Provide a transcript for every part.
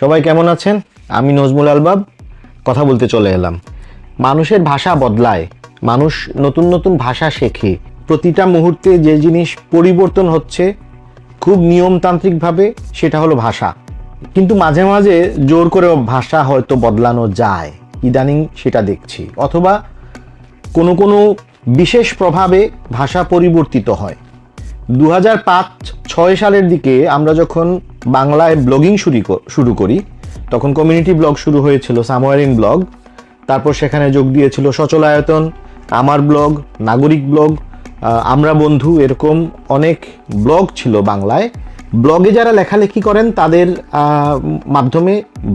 সবাই কেমন আছেন? আমি নজমুল আলবাব, কথা বলতে চলে এলাম। মানুষের ভাষা বদলায়, মানুষ নতুন নতুন ভাষা শেখে। প্রতিটা মুহূর্তে যে জিনিস পরিবর্তন হচ্ছে, খুব নিয়মতান্ত্রিকভাবে সেটা হলো ভাষা। কিন্তু মাঝে মাঝে জোর করে ভাষা হয়তো বদলানো যায়। ইদানিং সেটা দেখছি। অথবা কোনো কোনো বিশেষ প্রভাবে ভাষা পরিবর্তিত হয়। দু হাজার পাঁচ, ছয় সালের দিকে আমরা যখন বাংলায় ব্লগিং শুরু শুরু করি। তখন কমিউনিটি ব্লগ শুরু হয়েছিল, সামোয়ারিন ব্লগ তারপর সেখানে যোগ দিয়েছিল সচলায়তন আমার ব্লগ নাগরিক ব্লগ আমরা বন্ধু এরকম অনেক ব্লগ ছিল বাংলায়। ব্লগে যারা লেখালেখি করেন, তাদের মাধ্যমে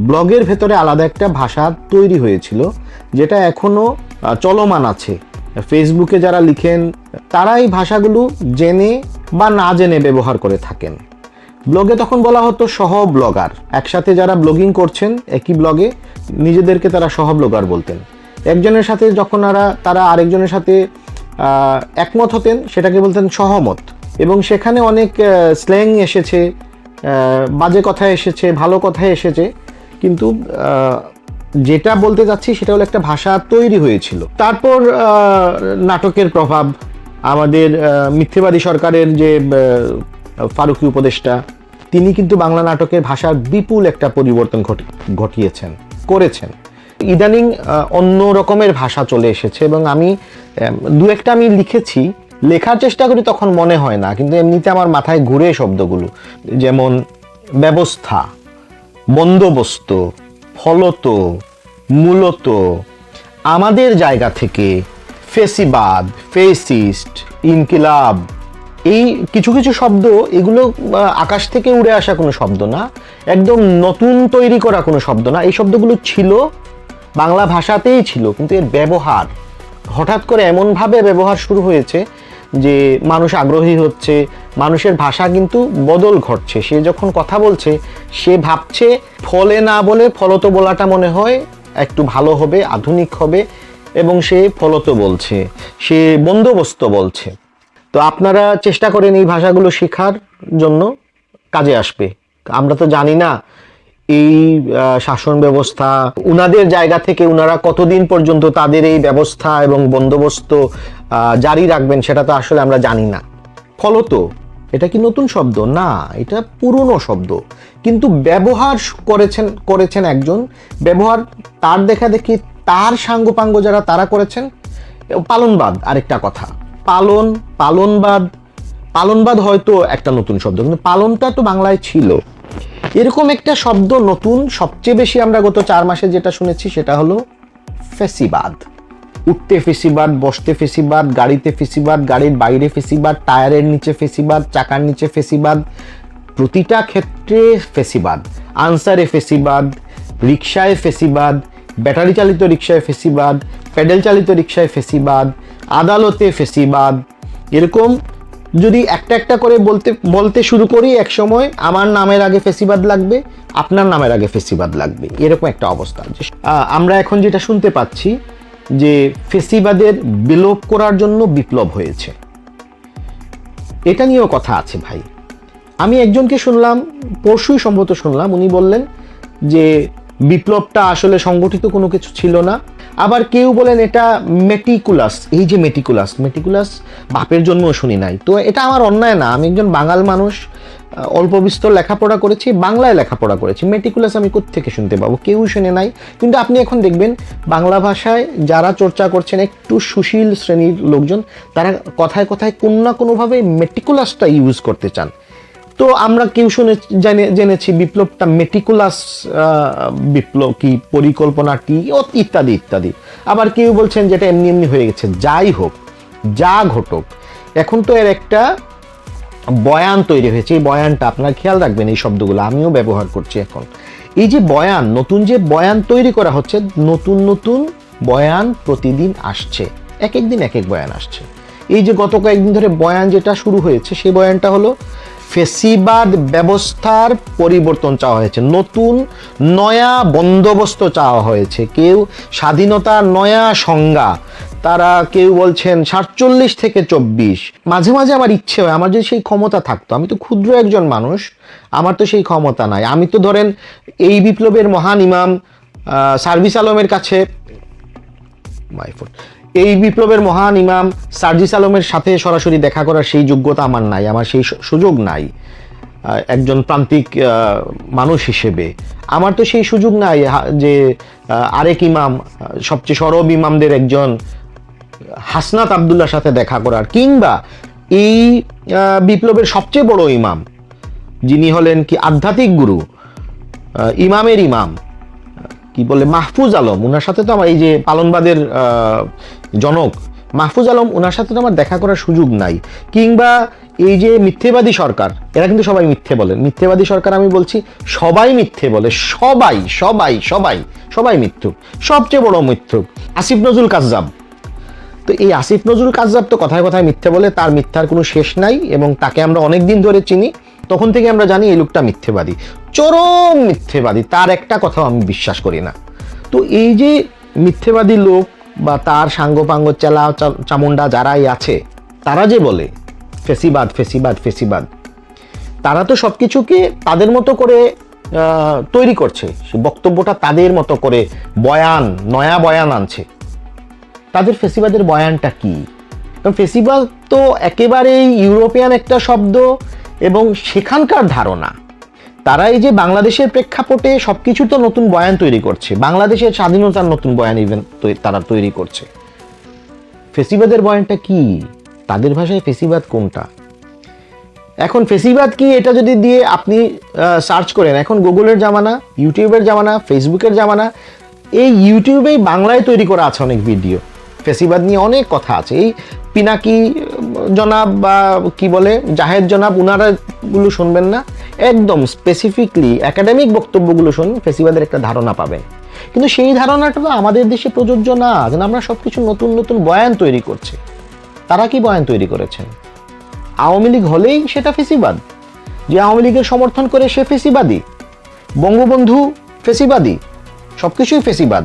ব্লগের ভেতরে আলাদা একটা ভাষা তৈরি হয়েছিল, যেটা এখনও চলমান আছে। ফেসবুকে যারা লিখেন, তারা এই ভাষাগুলো জেনে বা না জেনে ব্যবহার করে থাকেন। ব্লগে তখন বলা হতো সহ ব্লগার একসাথে যারা ব্লগিং করছেন, একই ব্লগে নিজেদেরকে তারা সহ ব্লগার বলতেন। একজনের সাথে যখন তারা তারা আরেকজনের সাথে একমত হতেন, সেটাকে বলতেন সহমত। এবং সেখানে অনেক স্ল্যাং এসেছে বাজে কথা এসেছে, ভালো কথা এসেছে, কিন্তু যেটা বলতে যাচ্ছি সেটা হলো একটা ভাষা তৈরি হয়েছিল। তারপর নাটকের প্রভাব, আমাদের মিথ্যেবাদী সরকারের যে ফারুকি উপদেষ্টা, তিনি কিন্তু বাংলা নাটকের ভাষার বিপুল একটা পরিবর্তন ঘটি- ঘটিয়েছেন, করেছেন। ইদানিং অন্য রকমের ভাষা চলে এসেছে এবং আমি, দু একটা আমি লিখেছি, লেখার চেষ্টা করি তখন মনে হয় না, কিন্তু এমনিতে আমার মাথায় ঘুরে শব্দগুলো, যেমন ব্যবস্থা, বন্দোবস্ত, ফলত, মূলত, আমাদের জায়গা থেকে ফেসিবাদ, ফেসিস্ট, ইনকিলাব এই কিছু কিছু শব্দ, এগুলো আকাশ থেকে উড়ে আসা কোনো শব্দ না, একদম নতুন তৈরি করা কোনো শব্দ না। এই শব্দগুলো ছিল, বাংলা ভাষাতেই ছিল, কিন্তু এর ব্যবহার, হঠাৎ করে এমনভাবে ব্যবহার শুরু হয়েছে যে মানুষ আগ্রহী হচ্ছে, মানুষের ভাষা কিন্তু বদল ঘটছে। সে যখন কথা বলছে, সে ভাবছে, ফলে না বলে ফলত বলাটা মনে হয়, একটু ভালো হবে, আধুনিক হবে, এবং সে ফলত বলছে, সে বন্দোবস্ত বলছে। তো আপনারা চেষ্টা করেন এই ভাষাগুলো শেখার জন্য কাজে আসবে। আমরা তো জানি না এই শাসন ব্যবস্থা, উনাদের জায়গা থেকে উনারা কতদিন পর্যন্ত তাদের এই ব্যবস্থা এবং বন্দোবস্ত জারি রাখবেন সেটা তো আসলে আমরা জানি না। ফলত এটা কি নতুন শব্দ? না, এটা পুরনো শব্দ। কিন্তু ব্যবহার করেছেন করেছেন একজন। ব্যবহার তার দেখা দেখি তার সাঙ্গপাঙ্গ যারা তারা করেছেন, পালনবাদ আরেকটা কথা। পালন, পালনবাদ পালনবাদ হয়তো একটা নতুন শব্দ, কিন্তু পালনটা তো বাংলায় ছিল। এরকম একটা শব্দ নতুন, সবচেয়ে বেশি আমরা গত চার মাসে যেটা শুনেছি সেটা হলো ফেসিবাদ। উঠতে ফেসিবাদ, বসতে ফেসিবাদ, গাড়িতে ফেসিবাদ, গাড়ির বাইরে ফেসিবাদ, টায়ারের নিচে ফেসিবাদ, চাকার নিচে ফেসিবাদ, প্রতিটা ক্ষেত্রে ফেসিবাদ। আনসারে ফেসিবাদ রিক্সায় ফেসিবাদ ব্যাটারি চালিত রিক্সায় ফেসিবাদ প্যাডেল চালিত রিক্সায় ফেসিবাদ, আদালতে ফেসিবাদ। এরকম যদি একটা একটা করে বলতে বলতে শুরু করি এক সময় আমার নামের আগে ফেসিবাদ লাগবে, আপনার নামের আগে ফেসিবাদ লাগবে। এরকম একটা অবস্থা। আমরা এখন যেটা শুনতে পাচ্ছি, যে ফেসিবাদের বিলোপ করার জন্য বিপ্লব হয়েছে। এটা নিয়েও কথা আছে ভাই। আমি একজনকে শুনলাম, পরশুই সম্ভবত শুনলাম, উনি বললেন যে বিপ্লবটা আসলে সংগঠিত কোনো কিছু ছিল না। আবার কেউ বলেন এটা মেটিকুলাস এই যে মেটিকুলাস মেটিকুলাস বাপের জন্মও শুনি নাই। তো এটা আমার অন্যায় না, আমি একজন বাঙাল মানুষ অল্প বিস্তর লেখাপড়া করেছি, বাংলায় লেখাপড়া করেছি। মেটিকুলাস আমি কোত্থেকে শুনতে পাবো? কেউ শুনে নাই। কিন্তু আপনি এখন দেখবেন, বাংলা ভাষায় যারা চর্চা করছেন, একটু সুশীল শ্রেণির লোকজন, তারা কথায় কথায় কোনো না কোনোভাবে মেটিকুলাসটা ইউজ করতে চান। তো আমরা কেউ শুনে জেনে জেনেছি বিপ্লবটা মেটিকুলাস বিপ্লব কি, পরিকল্পনা কি ইত্যাদি ইত্যাদি। আবার কেউ বলছেন যেটা এমনি এমনি হয়ে গেছে। যাই হোক, যা ঘটক, এখন তো এর একটা বয়ান তৈরি হয়েছে। এই বয়ানটা আপনারা খেয়াল রাখবেন এই শব্দগুলো। আমিও ব্যবহার করছি এখন। এই যে বয়ান, নতুন যে বয়ান তৈরি করা হচ্ছে, নতুন নতুন বয়ান প্রতিদিন আসছে। এক এক দিন এক এক বয়ান আসছে। এই যে গত কয়েকদিন ধরে বয়ান যেটা শুরু হয়েছে, সেই বয়ানটা হলো ফেসিবাদ ব্যবস্থার পরিবর্তন চাওয়া হয়েছে। নতুন নয়া বন্দোবস্ত চাওয়া হয়েছে। কেউ স্বাধীনতার নয়া সংজ্ঞা, তারা কেউ বলছেন সাতচল্লিশ থেকে চব্বিশ। মাঝে মাঝে আমার ইচ্ছে হয়, আমার যদি সেই ক্ষমতা থাকতো, আমি তো ক্ষুদ্র একজন মানুষ, আমার তো সেই ক্ষমতা নাই। আমি তো ধরেন এই বিপ্লবের মহান ইমাম সার্ভিস আলমের কাছে মাই এই বিপ্লবের মহান ইমাম সার্জিস আলমের সাথে সরাসরি দেখা করার সেই যোগ্যতা আমার নাই, আমার সেই সুযোগ নাই একজন প্রান্তিক মানুষ হিসেবে। আমার তো সেই সুযোগ নাই যে আরেক ইমাম সবচেয়ে সরব ইমামদের একজন হাসনাত আবদুল্লার সাথে দেখা করার, কিংবা এই বিপ্লবের সবচেয়ে বড় ইমাম, যিনি হলেন কি আধ্যাত্মিক গুরু ইমামের ইমাম কি বলে, মাহফুজ আলম ওনার সাথে তো আমার এই যে পালনবাদের জনক, মাহফুজ আলম ওনার সাথে তো আমার দেখা করার সুযোগ নাই। কিংবা এই যে মিথ্যেবাদী সরকার, এরা কিন্তু সবাই মিথ্যে বলে। মিথ্যেবাদী সরকার আমি বলছি, সবাই মিথ্যে বলে, সবাই সবাই সবাই সবাই মিথ্যুক, সবচেয়ে বড় মিথ্যুক, আসিফ নজরুল কাজ্জাব। তো এই আসিফ নজরুল কাজ্জাব তো কথায় কথায় মিথ্যে বলে, তার মিথ্যার কোনো শেষ নাই এবং তাকে আমরা অনেক দিন ধরে চিনি, তখন থেকে আমরা জানি এই লোকটা মিথ্যেবাদী। চরম মিথ্যেবাদী, তার একটা কথাও আমি বিশ্বাস করি না। তো এই যে মিথ্যেবাদী লোক বা তার সাঙ্গপাঙ্গ চেলা চামুন্ডা যারাই আছে, তারা যে বলে, ফেসিবাদ ফেসিবাদ ফেসিবাদ। তারা তো সব কিছুকে তাদের মতো করে তৈরি করছে। সে বক্তব্যটা তাদের মতো করে বয়ান, নয়া বয়ান আনছে। তাদের ফেসিবাদের বয়ানটা কি? কারণ ফেসিবাদ তো একেবারেই ইউরোপিয়ান একটা শব্দ এবং সেখানকার ধারণা। তারা এই যে বাংলাদেশের প্রেক্ষাপটে সবকিছু তো নতুন বয়ান তৈরি করছে। বাংলাদেশের স্বাধীনতার নতুন বয়ান ইভেন তারা তৈরি করছে। ফেসিবাদের বয়ানটা কি? তাদের ভাষায় ফেসিবাদ কোনটা? এখন ফেসিবাদ কি? এটা যদি দিয়ে আপনি সার্চ করেন, এখন গুগলের জামানা, ইউটিউবের জামানা, ফেসবুকের জামানা, এই ইউটিউবেই বাংলায় তৈরি করা আছে অনেক ভিডিও। ফেসিবাদ নিয়ে অনেক কথা আছে। এই পিনাকি জনাব বা কি বলে, জাহেদ জনাব, উনারা গুলো শুনবেন না। একদম স্পেসিফিকলি একাডেমিক বক্তব্যগুলো শুনুন ফেসিবাদের একটা ধারণা পাবেন কিন্তু সেই ধারণাটা তো আমাদের দেশে প্রযোজ্য না, যেন আমরা সবকিছু নতুন নতুন বয়ান তৈরি করছি। তারা কি বয়ান তৈরি করেছেন? আওয়ামী লীগ হলেই সেটা ফেসিবাদ যে আওয়ামী লীগের সমর্থন করে সে ফেসিবাদী বঙ্গবন্ধু ফেসিবাদী সবকিছুই ফেসিবাদ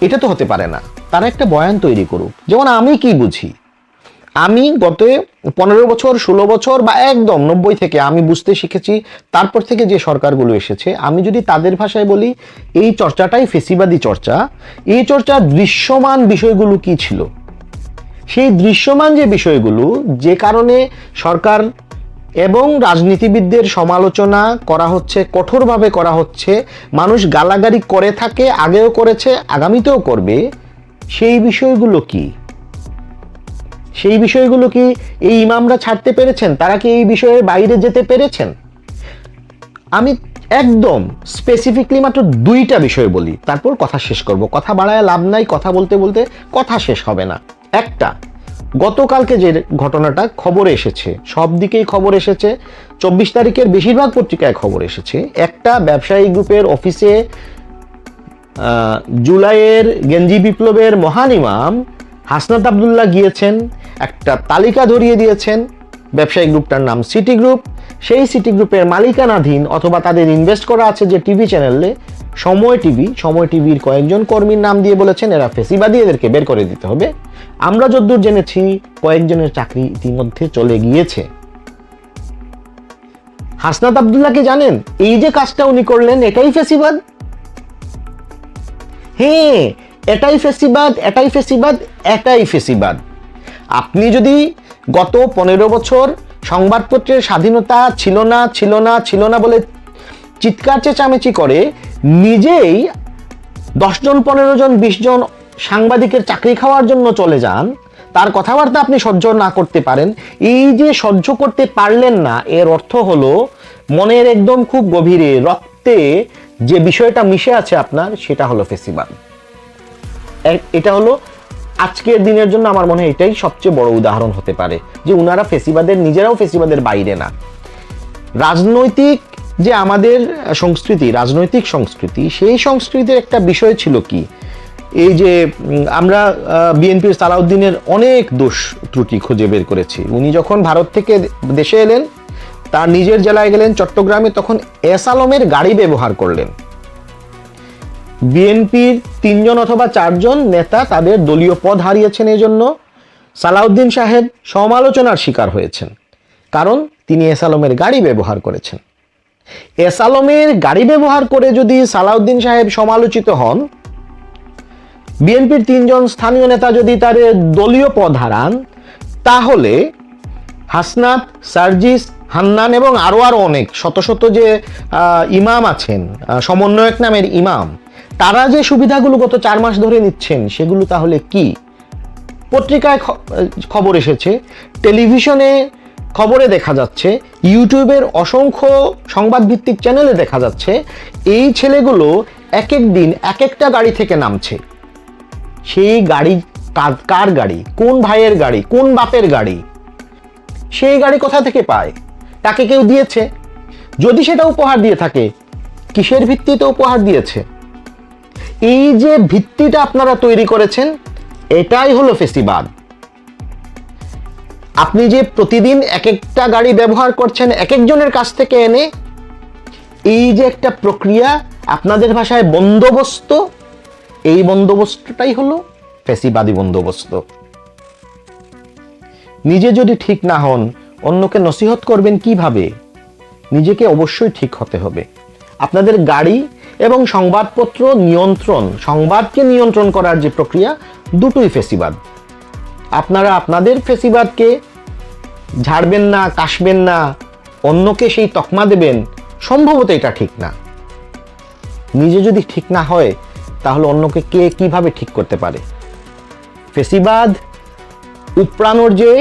এটা তো হতে পারে না। তারা একটা বয়ান তৈরি করুক। যেমন আমি কি বুঝি? আমি গত পনেরো বছর, ষোলো বছর বা একদম নব্বই থেকে আমি বুঝতে শিখেছি, তারপর থেকে যে সরকারগুলো এসেছে, আমি যদি তাদের ভাষায় বলি, এই চর্চাটাই ফেসিবাদী চর্চা। এই চর্চার দৃশ্যমান বিষয়গুলো কি ছিল? সেই দৃশ্যমান যে বিষয়গুলো, যে কারণে সরকার এবং রাজনীতিবিদদের সমালোচনা করা হচ্ছে, কঠোরভাবে করা হচ্ছে, মানুষ গালাগালি করে থাকে, আগেও করেছে, আগামীতেও করবে, সেই বিষয়গুলো কি? সেই বিষয়গুলো কি এই ইমামরা ছাড়তে পেরেছেন? তারা কি এই বিষয়ের বাইরে যেতে পেরেছেন? আমি একদম স্পেসিফিকলি মাত্র দুইটা বিষয় বলি। তারপর কথা শেষ করব। কথা বাড়ায় লাভ নাই, কথা বলতে বলতে কথা শেষ হবে না। একটা, গতকালকে যে ঘটনাটা খবরে এসেছে, সব দিকেই খবর এসেছে। চব্বিশ তারিখের বেশিরভাগ পত্রিকায় খবর এসেছে। একটা ব্যবসায়ী গ্রুপের অফিসে জুলাইয়ের গেঞ্জি বিপ্লবের মহান ইমাম হাসনাত আবদুল্লাহ গিয়েছেন। একটা তালিকা ধরিয়ে দিয়েছেন ব্যবসায়ী গ্রুপটার নাম সিটি গ্রুপ। সেই সিটি গ্রুপের মালিকানাধীন অথবা তাদের ইনভেস্ট করা আছে যে টিভি চ্যানেলে সময় টিভি, সময় টিভির কয়েকজন কর্মীর নাম দিয়ে বলেছেন, এরা ফেসিবাদী এদেরকে বের করে দিতে হবে। আমরা যদ্দূর জেনেছি, কয়েকজনের চাকরি ইতিমধ্যে চলে গিয়েছে। হাসনাত আবদুল্লাহকে জানেন? এই যে কাজটা উনি করলেন, এটাই ফেসিবাদ? হ্যাঁ এটাই ফেসিবাদ এটাই ফেসিবাদ এটাই ফেসিবাদ। আপনি যদি গত পনেরো বছর সংবাদপত্রের স্বাধীনতা ছিল না ছিল না ছিল না বলে চিৎকার চেঁচামেচি করে, নিজেই দশজন পনেরো জন, বিশ জন সাংবাদিকের চাকরি খাওয়ার জন্য চলে যান, তার কথাবার্তা আপনি সহ্য না করতে পারেন। এই যে সহ্য করতে পারলেন না, এর অর্থ হলো মনের একদম খুব গভীরে, রক্তে যে বিষয়টা মিশে আছে আপনার, সেটা হলো এ- এটা হলো আজকের দিনের জন্য আমার মনে হয় এটাই সবচেয়ে বড় উদাহরণ হতে পারে যে উনারা ফেসিবাদের, নিজেরাও ফেসিবাদের বাইরে না। রাজনৈতিক যে আমাদের সংস্কৃতি, রাজনৈতিক সংস্কৃতি, সেই সংস্কৃতির একটা বিষয় ছিল কি? এই যে আমরা বিএনপির সালাউদ্দিনের অনেক দোষ ত্রুটি খুঁজে বের করেছি। উনি যখন ভারত থেকে দেশে এলেন, তার নিজের জেলায় গেলেন, চট্টগ্রামে তখন এস আলমের গাড়ি ব্যবহার করলেন। বিএনপির তিনজন অথবা চারজন নেতা তাদের দলীয় পদ হারিয়েছেন এজন্য। সালাউদ্দিন সাহেব সমালোচনার শিকার হয়েছেন, কারণ তিনি এস আলমের গাড়ি ব্যবহার করেছেন। এস আলমের গাড়ি ব্যবহার করে যদি সালাউদ্দিন সাহেব সমালোচিত হন, বিএনপির তিনজন স্থানীয় নেতা যদি তাদের দলীয় পদ হারান, তাহলে হাসনাত, সার্জিস, হান্নান এবং আরও আরও অনেক, শত শত যে ইমাম আছেন সমন্বয়ক নামের ইমাম তারা যে সুবিধাগুলো গত চার মাস ধরে নিচ্ছেন, সেগুলো তাহলে কি? পত্রিকায় খবর এসেছে, টেলিভিশনে খবরে দেখা যাচ্ছে, ইউটিউবের অসংখ্য সংবাদ ভিত্তিক চ্যানেলে দেখা যাচ্ছে, এই ছেলেগুলো এক এক দিন এক একটা গাড়ি থেকে নামছে। সেই গাড়ি কার গাড়ি? কোন ভাইয়ের গাড়ি? কোন বাপের গাড়ি? সেই গাড়ি কোথা থেকে পায়? তাকে কেউ দিয়েছে? যদি সেটা উপহার দিয়ে থাকে, কিসের ভিত্তিতে উপহার দিয়েছে? এই যে ভিত্তিটা আপনারা তৈরি করেছেন, এটাই হলো ফেসিবাদ আপনি যে প্রতিদিন এক একটা গাড়ি ব্যবহার করছেন এক একজনের কাছ থেকে এনে, এই যে একটা প্রক্রিয়া আপনাদের ভাষায় বন্দোবস্ত, এই বন্দোবস্তটাই হলো ফেসিবাদী বন্দোবস্ত। নিজে যদি ঠিক না হন, অন্যকে নসিহত করবেন কীভাবে? নিজেকে অবশ্যই ঠিক হতে হবে। আপনাদের গাড়ি এবং সংবাদপত্র নিয়ন্ত্রণ, সংবাদকে নিয়ন্ত্রণ করার যে প্রক্রিয়া, দুটোই ফেসিবাদ। আপনারা আপনাদের ফেসিবাদকে ঝাড়বেন না, কাশবেন না, অন্যকে সেই তকমা দেবেন, সম্ভবত এটা ঠিক না। নিজে যদি ঠিক না হয়, তাহলে অন্যকে কে কীভাবে ঠিক করতে পারে? ফেসিবাদ উপড়ানোর যে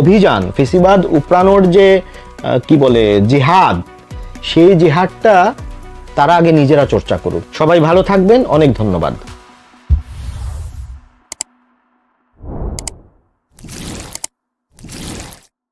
অভিযান, ফেসিবাদ উপড়ানোর যে কি বলে, জেহাদ, সেই জিহাদটা তারা আগে নিজেরা চর্চা করুক। সবাই ভালো থাকবেন অনেক ধন্যবাদ।